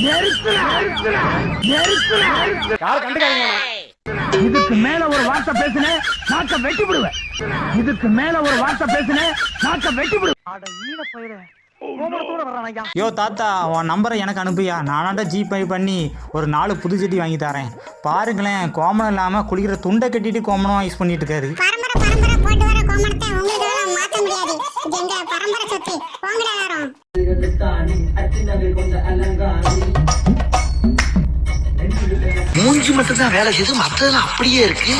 யாரும் கண்டுக்காதீங்க இதுக்கு மேல ஒரு வார்த்தை பேசுன நாக்க வெட்டி விடுவேன். இதுக்கு மேல ஒரு வார்த்தை பேசுன நாக்க வெட்டி விடுவேன். அட ஈன பயிர யோ தாத்தா உன் நம்பரை எனக்கு அனுப்புயா? நானாட்ட ஜிபே பண்ணி ஒரு நாலு புது செடி வாங்கி தரேன். பாருங்களேன் கோமணம் இல்லாமல் குளிக்கிற துண்டை கட்டிட்டு கோமணம் யூஸ் பண்ணிட்டு இருக்காரு. வேலை மத்ததெல்லாம் அப்படியே இருக்கு.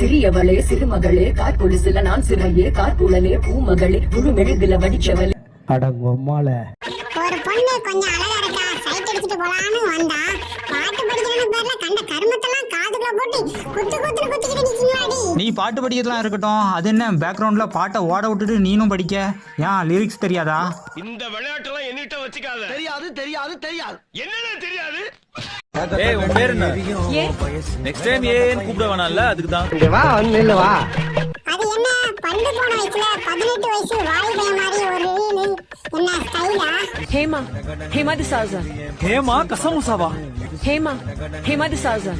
சிறியவளே சிறுமகளே காற்கொலுசுல நான் சிறையே காற்குழலே பூமகளே முழு மெழுகுல வடிச்சவளே ஒரு பொண்ணு கொஞ்சம் அழகா இருக்கா சைட் அடிச்சுட்டு போலான்னு வந்தா பாட்டு படிக்கிறேன்னு பேர்ல கண்ட கருமத்தெல்லாம் காதுக்குள்ள போட்டு குத்து குத்து குத்திக்கிட்டு நிக்கீங்களாடி நீ பாட்டு படிக்கிறதுலாம் இருக்கட்டும். அது என்ன பேக்ரவுண்டில் பாட்டை ஓட விட்டுட்டு நீனும் படிக்க? ஏன் லிரிக்ஸ் தெரியாதா? இந்த விளையாட்டெல்லாம் என்கிட்ட வச்சுக்காத. தெரியாது தெரியாது தெரியாது. என்னன்னு தெரியாது. ஏய் உன் பேர் என்ன? நெக்ஸ்ட் டைம் ஏன்னு கூப்பிட வேணாம்ல அதுக்கு தான். இங்க வா வந்து இல்ல வா. அது என்ன? பண்டு போன வயசுல பதினெட்டு வயசு வாலிபைய மாதிரி ஒரு ரீலு என்ன ஸ்டைலா ஹேமா. ஹேமா டிசாசா ஹேமா கசமுசாவா ஹேமா. ஹேமா டிசாசா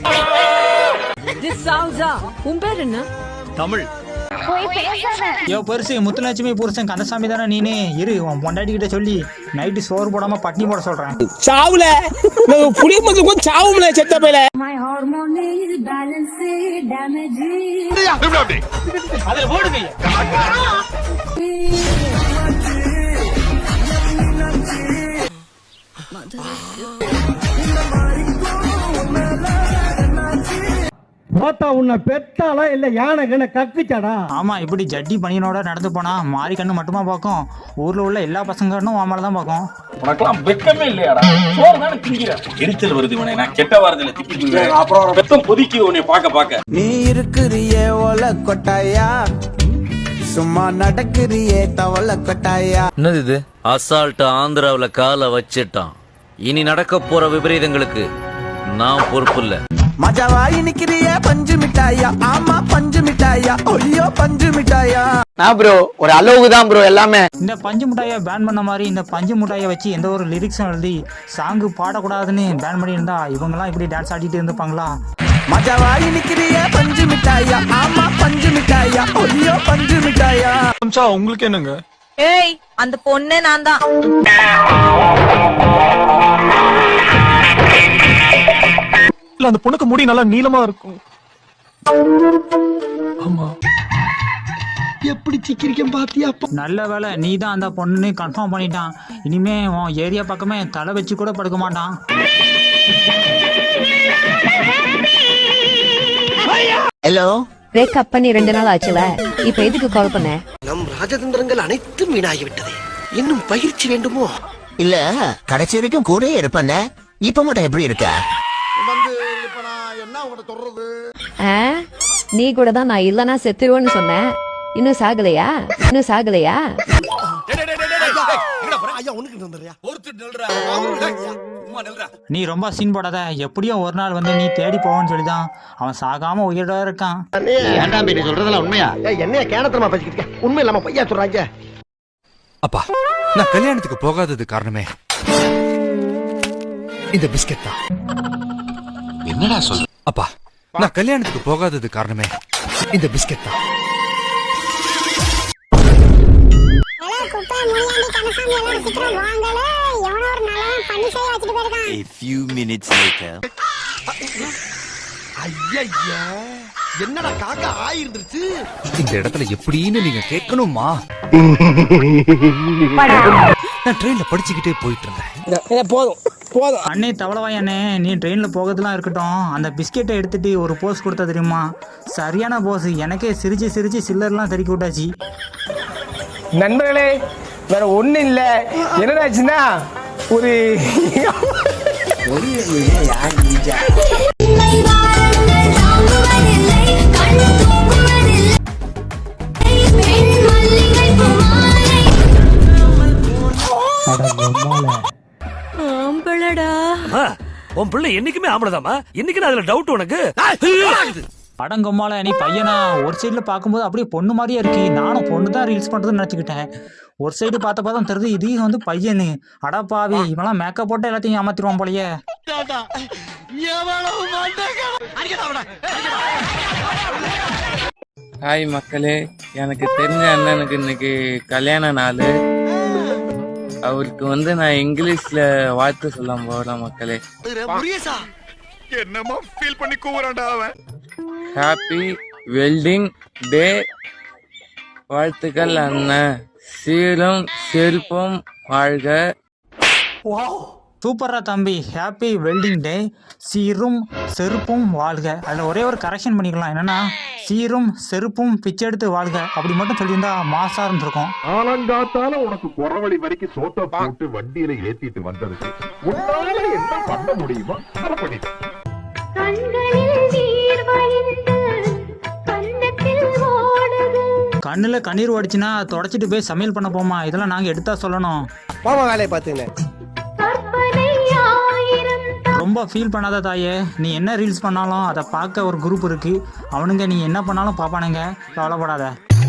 டிசாசா உன் பேர் என்ன? தமிழ். யோ பெருசு முத்துலட்சுமி புருஷன் கந்தசாமி தானே நீனு? இரு உன் பொண்டாட்டி கிட்ட சொல்லி நைட்டு சோறு போடாம பட்னி போட சொல்றேன். சாவுல? புளிய மருந்து கொஞ்சம் சாவும்ல செத்த பையில. அதுல போடுங்க போத்தா உன்னை பெத்தாளா இல்ல யானை கண்ண கக்குச்சாடா? ஆமா இப்படி ஜட்டி பனியனோட நடந்து போனா மாறி கண்ணு மட்டுமா பார்க்கும்? ஊர்ல உள்ள எல்லா பசங்க கண்ணும் உன் மேல தான் பார்க்கும். உனக்கெல்லாம் வெக்கமே இல்லையாடா? சோறு தானே திங்கிற எரிச்சல் வருது இவனை. நான் கெட்ட வாரத்துல திப்பி அப்புறம் வெத்தம் கொதிக்கு உன்னை பார்க்க பார்க்க. நீ இருக்கிறியே ஒல கொட்டாயா? சும்மா நடக்கிறியே தவள கொட்டாயா? என்னது இது? அசால்ட் ஆந்திராவுல காலை வச்சிட்டான். இனி நடக்க போற விபரீதங்களுக்கு நான் பொறுப்பு இல்ல. மஜாவாயி நிக்கிறியே பஞ்சு மிட்டாயா? ஆமா பஞ்சு மிட்டாயா? ஐயோ பஞ்சு மிட்டாயா? நான் ப்ரோ ஒரு அளவுக்கு தான் ப்ரோ எல்லாமே. இந்த பஞ்சு மிட்டாயை பேன் பண்ண மாதிரி இந்த பஞ்சு மிட்டாயை வச்சு எந்த ஒரு லிரிக்ஸும் எழுதி சாங்கு பாடக்கூடாதுன்னு பேன் பண்ணியிருந்தா இவங்கெல்லாம் இப்படி டான்ஸ் ஆடிட்டு இருந்துப்பாங்களா மஜாவாயி நிக்கிறியே பஞ்சு மிட்டாயா? ஆமா பஞ்சு மிட்டாயா? ஐயோ பஞ்சு மிட்டாயா? உங்களுக்கு என்னங்க? ஏய் அந்த பொண்ணே நான் தான் இல்ல அந்த பொண்ணுக்கு முடி நல்லா நீளமா இருக்கும். ஆமா. எப்படி சிக்கிரிக்கம் பாத்தியா நல்ல வேலை நீ தான் அந்த பொண்ணுன்னு கன்ஃபார்ம் பண்ணிட்டான். இனிமே உன் ஏரியா பக்கமே தலை வச்சு கூட படுக்க மாட்டான். ஹலோ பிரேக்கப் பண்ணி ரெண்டு நாள் ஆச்சுல? இப்ப எதுக்கு கால் பண்ண? நம் ராஜதந்திரங்கள் அனைத்தும் வீணாகிவிட்டது. இன்னும் பயிற்சி வேண்டுமோ? இல்ல கடைசி வரைக்கும் கூட இருப்பேன் இப்ப மட்டும் எப்படி இருக்க? ஆ? நீ கூட தான் நான் இல்லனா செத்துருவேன்னு சொன்னேன். இன்னும் சாகலையா? இன்னும் சாகலையா? நீ ரொம்ப சீன் போடாத. எப்படியும் ஒரு நாள் வந்து நீ தேடி போவன்னு சொல்லி தான் அவன் சாகாம உயிரோட இருக்கான். ஏன்டா நீ சொல்றதெல்லாம் உண்மையா? என்னைய கேனத்தனமா பேசிக்கிட்டு? உண்மை இல்லாம பையா சொல்றாங்க. அப்பா நான் கல்யாணத்துக்கு போகாதது காரணமே இந்த பிஸ்கட் தான். என்னடா சொல் அப்பா நான் கல்யாணத்துக்கு போகாதது காரணமே இந்த பிஸ்கட் தான். ஐயா என்னடா காக்கா ஆயிருந்துருச்சு? இந்த இடத்துல எப்படின்னு நீங்க கேட்கணுமா? நான் ட்ரெயின்ல படிச்சுக்கிட்டே போயிட்டு இருந்தேன். போதும். போதும். அண்ணே தவளவாய் அண்ணே நீ ட்ரெயினில் போகிறதுலாம் இருக்கட்டும். அந்த பிஸ்கெட்டை எடுத்துட்டு ஒரு போஸ் கொடுத்த தெரியுமா? சரியான போஸ் எனக்கே சிரிச்சு சிரிச்சு சில்லர்லாம் தெறிக்க விட்டாச்சு. நண்பர்களே வேற ஒண்ணு இல்ல. என்னடாச்சுன்னா ஒரு உன் பிள்ளை என்னைக்குமே ஆம்பளதாமா இன்னைக்கு அதுல டவுட் உனக்கு. படங்கம்மால நீ பையனா? ஒரு சைடில் பார்க்கும்போது அப்படியே பொண்ணு மாதிரியே இருக்கு. நானும் பொண்ணு தான் ரீல்ஸ் பண்ணுறதுன்னு நினச்சிக்கிட்டேன். ஒரு சைடு பார்த்த பார்த்தா தெரியுது இது வந்து பையனு. அடப்பாவி இவெல்லாம் மேக்கப் போட்டு எல்லாத்தையும் ஏமாத்திடுவான் போலயே. ஹாய் மக்களே எனக்கு தெரிஞ்ச அண்ணனுக்கு இன்னைக்கு கல்யாண நாள். அவருக்கு வந்து நான் இங்கிலீஷ்ல வாழ்த்து சொல்ல போறேன் மக்களே. என்னமா ஃபீல் பண்ணி கூவுறான்டா அவன். ஹாப்பி வெல்டிங் டே வாழ்த்துக்கள் அண்ணன் சீரும் செல்பம் வாழ்க. சூப்பரா தம்பி. ஹாப்பி வெல்டிங் டே சீரும் செருப்பும் வாழ்க. அதில் ஒரே ஒரு கரெக்ஷன் பண்ணிக்கலாம். என்னன்னா சீரும் செருப்பும் பிச்சை எடுத்து வாழ்க. அப்படி மட்டும் சொல்லியிருந்தா மாசா இருந்திருக்கும். ஆலங்காத்தால உனக்கு குறவழி வரைக்கும் சோத்த போட்டு வண்டியில ஏத்திட்டு வந்ததுக்கு உன்னால என்ன பண்ண முடியுமோ கண்ணில் கண்ணீர் ஓடிச்சுன்னா தொடச்சிட்டு போய் சமையல் பண்ண போமா? இதெல்லாம் நாங்கள் எடுத்தா சொல்லணும். மாமா வேலையை பாத்துங்க ரொம்ப ஃபீல் பண்ணாத தாயே. நீ என்ன ரீல்ஸ் பண்ணாலும் அதை பார்க்க ஒரு குரூப் இருக்கு. அவனுங்க நீ என்ன பண்ணாலும் பார்ப்பானுங்க. கவலைப்படாத.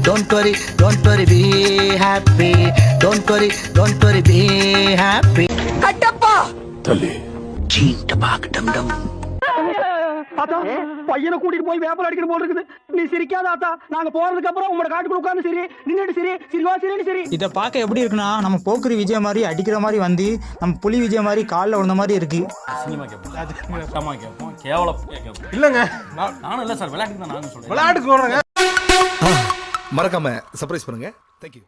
Don't worry don't worry be happy don't worry don't worry be happy ஆத்தா பையனை கூட்டிட்டு போய் வேப்பல் அடிக்கணும் போல இருக்குது. நீ சிரிக்காத ஆத்தா நாங்க போறதுக்கு அப்புறம் உங்களோட காட்டுக்குள்ள உட்கார்ந்து சரி நின்னுட்டு சரி சிரிவா சரின்னு சரி. இதை பார்க்க எப்படி இருக்குன்னா நம்ம போக்குரி விஜய் மாதிரி அடிக்கிற மாதிரி வந்து நம்ம புலி விஜய் மாதிரி காலில் விழுந்த மாதிரி இருக்கு. சினிமா கேட்போம் கஷ்டமா கேட்போம் கேவலம் கேட்போம் இல்லங்க. நானும் இல்லை சார் விளையாட்டுக்கு தான் நானும் சொல்றேன். விளையாட்டுக்கு வர்றேங்க மறக்காம சர்ப்ரைஸ் பண்ணுங்க. தேங்க்யூ